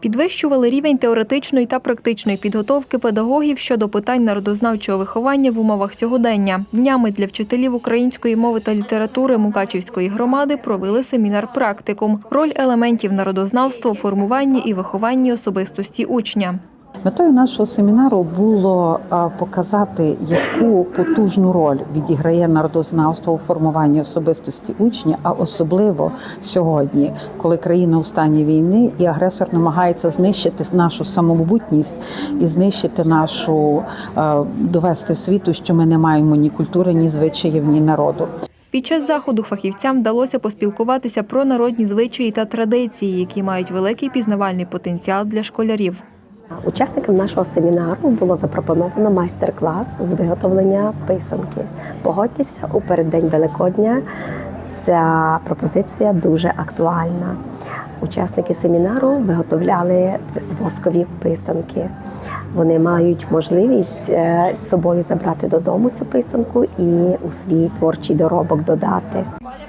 Підвищували рівень теоретичної та практичної підготовки педагогів щодо питань народознавчого виховання в умовах сьогодення. Днями для вчителів української мови та літератури Мукачівської громади провели семінар «Практикум. Роль елементів народознавства у формуванні і вихованні особистості учня. Метою нашого семінару було показати, яку потужну роль відіграє народознавство у формуванні особистості учня, а особливо сьогодні, коли країна у стані війни і агресор намагається знищити нашу самобутність і знищити нашу довести світу, що ми не маємо ні культури, ні звичаїв, ні народу. Під час заходу фахівцям вдалося поспілкуватися про народні звичаї та традиції, які мають великий пізнавальний потенціал для школярів. Учасникам нашого семінару було запропоновано майстер-клас з виготовлення писанки. Погодьтеся, у переддень Великодня ця пропозиція дуже актуальна. Учасники семінару виготовляли воскові писанки. Вони мають можливість е, з собою забрати додому цю писанку і у свій творчий доробок додати.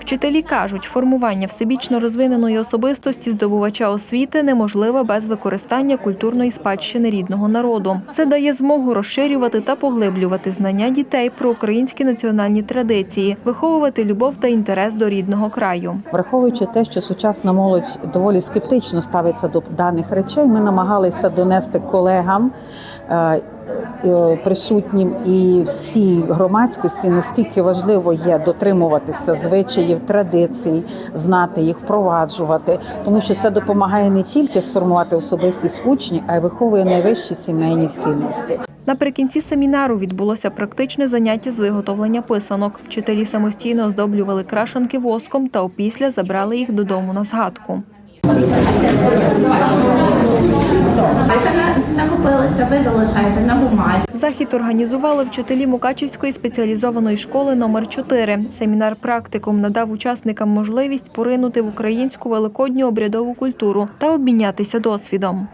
Вчителі кажуть, формування всебічно розвиненої особистості здобувача освіти неможливе без використання культурної спадщини рідного народу. Це дає змогу розширювати та поглиблювати знання дітей про українські національні традиції, виховувати любов та інтерес до рідного краю. Враховуючи те, що сучасна молодь доволі скептично ставиться до даних речей, ми намагалися донести колегам. Е, Присутнім і всій громадськості наскільки важливо є дотримуватися звичаїв, традицій, знати їх, впроваджувати, тому що це допомагає не тільки сформувати особистість учня, а й виховує найвищі сімейні цінності. Наприкінці семінару відбулося практичне заняття з виготовлення писанок. Вчителі самостійно оздоблювали крашанки воском та опісля забрали їх додому на згадку. Залишаєте на бумазі. Захід організували вчителі Мукачівської спеціалізованої школи номер 4 Семінар практикум надав учасникам можливість поринути в українську великодню обрядову культуру та обмінятися досвідом.